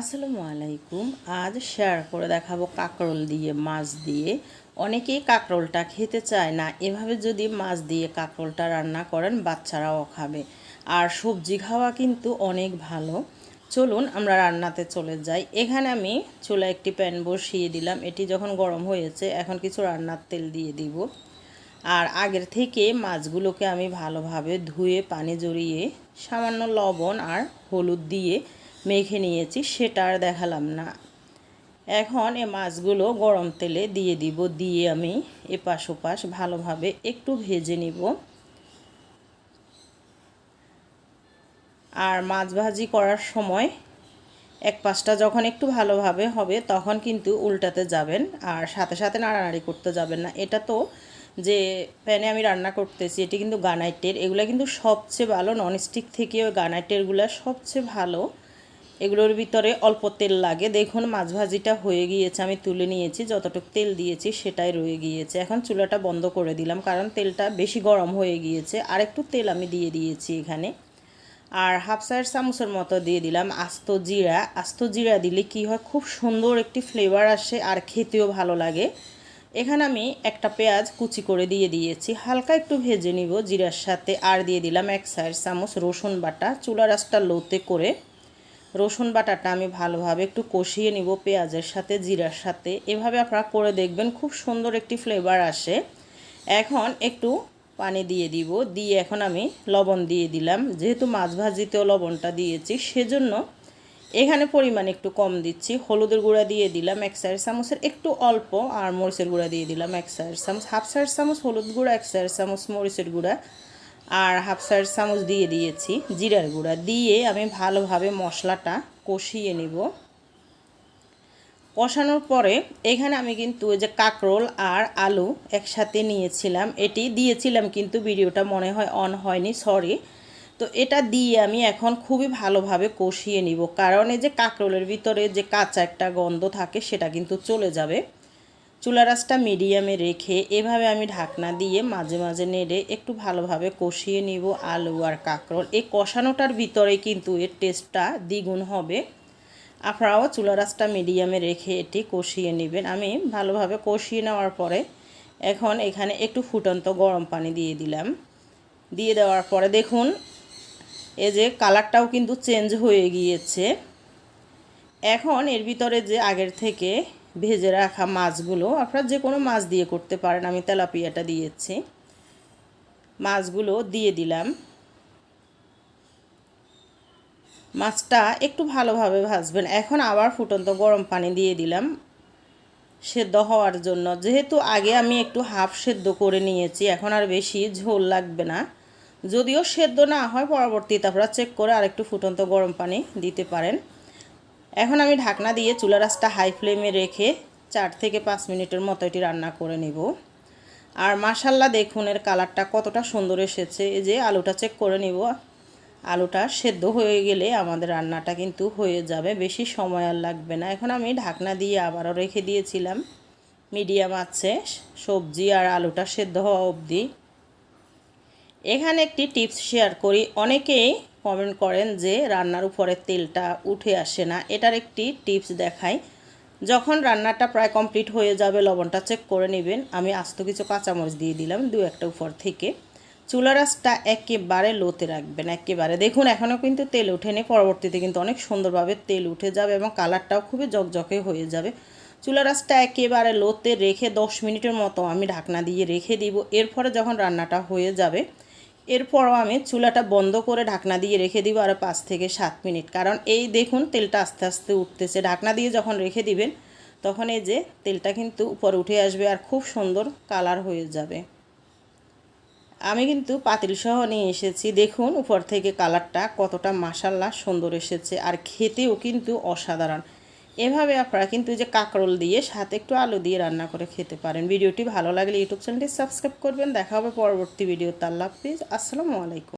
আসসালামু আলাইকুম। আজ শেয়ার করে দেখাবো কাঁকরোল দিয়ে, মাছ দিয়ে। অনেকেই কাঁকরোলটা খেতে চায় না। এভাবে যদি মাছ দিয়ে কাঁকরোলটা রান্না করেন, বাচ্চারাও খাবে। আর সবজি খাওয়া কিন্তু অনেক ভালো। চলুন, আমরা রান্নাতে চলে যাই। এখানে আমি চুলা একটি প্যান বসিয়ে দিলাম। এটি যখন গরম হয়েছে, এখন কিছু রান্নার তেল দিয়ে দিব। আর আগের থেকে মাছগুলোকে আমি ভালোভাবে ধুয়ে, পানি জড়িয়ে, সামান্য লবণ আর হলুদ দিয়ে মেখে নিয়েছি, সেটা আর দেখালাম না। এখন এ মাছগুলো গরম তেলে দিয়ে দিব, দিয়ে আমি এপাশ ওপাশ ভালোভাবে একটু ভেজে নিব। আর মাছ ভাজি করার সময় এক পাশটা যখন একটু ভালোভাবে হবে, তখন কিন্তু উল্টাতে যাবেন আর সাথে সাথে নাড়ানাড়ি করতে যাবেন না। এটা তো যে প্যানে আমি রান্না করতেছি, এটি কিন্তু গানাইটের। এগুলো কিন্তু সবচেয়ে ভালো, ননস্টিক থেকে ওই গানাইটেরগুলো সবচেয়ে ভালো। এগুলোর ভিতরে অল্প তেল লাগে। দেখুন মাছ ভাজিটা হয়ে গিয়েছে, আমি তুলে নিয়েছি, যতটুকু তেল দিয়েছি সেটাই রয়ে গিয়েছে। এখন চুলাটা বন্ধ করে দিলাম, কারণ তেলটা বেশি গরম হয়ে গিয়েছে। আর একটু তেল আমি দিয়ে দিয়েছি এখানে। আর হাফ সাইড চামচের মতো দিয়ে দিলাম আস্ত জিরা। আস্ত জিরা দিলে কি হয়, খুব সুন্দর একটি ফ্লেভার আসে আর খেতেও ভালো লাগে। এখানে আমি একটা পেঁয়াজ কুচি করে দিয়ে দিয়েছি। হালকা একটু ভেজে নিব জিরার সাথে। আর দিয়ে দিলাম এক সাইড চামচ রসুন বাটা। চুলা রাসটা লোতে করে রসুন বাটাটা আমি ভালোভাবে একটু কষিয়ে নিব পেঁয়াজের সাথে, জিরার সাথে। এভাবে আপনারা করে দেখবেন, খুব সুন্দর একটি ফ্লেভার আসে। এখন একটু পানি দিয়ে দিব। দিয়ে এখন আমি লবণ দিয়ে দিলাম। যেহেতু মাছ ভাজিতেও লবণটা দিয়েছি, সেজন্য এখানে পরিমাণ একটু কম দিচ্ছি। হলুদের গুঁড়া দিয়ে দিলাম এক চার চামচের, একটু অল্প আর মরিচের গুঁড়া দিয়ে দিলাম এক চার চামচ। হাফ চার চামচ হলুদ গুঁড়া, এক চার চামচ মরিচের গুঁড়া। আর হাফ সাইড চামচ দিয়ে দিয়েছি জিরার গুঁড়া। দিয়ে আমি ভালোভাবে মশলাটা কষিয়ে নিব। কষানোর পরে এখানে আমি কিন্তু যে কাকরোল আর আলু একসাথে নিয়েছিলাম। এটি দিয়েছিলাম কিন্তু ভিডিওটা মনে হয় অন হয়নি, সরি। তো এটা দিয়ে আমি এখন খুবই ভালোভাবে কষিয়ে নিব। কারণ এই যে কাকরোলের ভিতরে যে কাঁচা একটা গন্ধ থাকে, সেটা কিন্তু চলে যাবে। চুলা রাসটা মিডিয়ামে রেখে এভাবে আমি ঢাকনা দিয়ে মাঝে মাঝে নেড়ে একটু ভালোভাবে কষিয়ে নিব আলু আর কাঁকরোল। এই কষানোটার ভিতরে কিন্তু এর টেস্টটা দ্বিগুণ হবে। আপনারাও চুলা রাসটা মিডিয়ামে রেখে এটি কষিয়ে নেবেন। আমি ভালোভাবে কষিয়ে নেওয়ার পরে এখন এখানে একটু ফুটন্ত গরম পানি দিয়ে দিলাম। দিয়ে দেওয়ার পরে দেখুন এ যে কালারটাও কিন্তু চেঞ্জ হয়ে গিয়েছে। এখন এর ভিতরে যে আগের থেকে ভেজে রাখা মাছগুলো, আপনারা যে কোনো মাছ দিয়ে করতে পারেন, আমি তেলাপিয়াটা দিয়েছি। মাছগুলো দিয়ে দিলাম। মাছটা একটু ভালোভাবে ভাজবেন। এখন আবার ফুটন্ত গরম পানি দিয়ে দিলাম সেদ্ধ হওয়ার জন্য। যেহেতু আগে আমি একটু হাফ সেদ্ধ করে নিয়েছি, এখন আর বেশি ঝোল লাগবে না। যদিও সেদ্ধ না হয়, পরবর্তীতে আপনারা চেক করে আরেকটু ফুটন্ত গরম পানি দিতে পারেন। এখন আমি ঢাকনা দিয়ে চুলা রাসটা হাই ফ্লেমে রেখে চার থেকে পাঁচ মিনিটের মতো এটি রান্না করে নিব। আর মাসাল্লা দেখুন এর কালারটা কতটা সুন্দর এসেছে। এই যে আলুটা চেক করে নিব। আলুটা সেদ্ধ হয়ে গেলে আমাদের রান্নাটা কিন্তু হয়ে যাবে। বেশি সময় আর লাগবে না। এখন আমি ঢাকনা দিয়ে আবারও রেখে দিয়েছিলাম। মিডিয়াম আছে, সবজি আর আলুটা সেদ্ধ হওয়া অবধি। এখানে একটি টিপস শেয়ার করি। অনেকেই কমেন্ট করেন যে রান্নার উপরে তেলটা উঠে আসে না। এটার একটি টিপস দেখাই। যখন রান্নাটা প্রায় কমপ্লিট হয়ে যাবে, লবণটা চেক করে নেবেন। আমি আস্ত কিছু কাঁচামরিচ দিয়ে দিলাম দু একটা উপর থেকে। চুলা রাসটা একেবারে লোতে রাখবেন, একেবারে। দেখুন, এখনও কিন্তু তেল উঠেনি পরবর্তীতে কিন্তু অনেক সুন্দরভাবে তেল উঠে যাবে এবং কালারটাও খুবই জকজকে হয়ে যাবে। চুলা রাসটা একেবারে লোতে রেখে দশ মিনিটের মতো আমি ঢাকনা দিয়ে রেখে দিব। এরপরে যখন রান্নাটা হয়ে যাবে এরপরও আমি চুলাটা বন্ধ করে ঢাকনা দিয়ে রেখে দিব আর পাঁচ থেকে সাত মিনিট। কারণ এই দেখুন তেলটা আস্তে আস্তে উঠতেছে। ঢাকনা দিয়ে যখন রেখে দিবেন, তখন এই যে তেলটা কিন্তু উপরে উঠে আসবে আর খুব সুন্দর কালার হয়ে যাবে। আমি কিন্তু পাতিল সহ নিয়ে এসেছি। দেখুন উপর থেকে কালারটা কতটা মাসাল্লা সুন্দর এসেছে। আর খেতেও কিন্তু অসাধারণ। এভাবে আপনারা কিন্তু যে কাঁকরোল দিয়ে সাথে একটু আলু দিয়ে রান্না করে খেতে পারেন। ভিডিওটি ভালো লাগলে ইউটিউব চ্যানেলটি সাবস্ক্রাইব করবেন। দেখা হবে পরবর্তী ভিডিও তাল্লাফিজ আসসালামু আলাইকুম।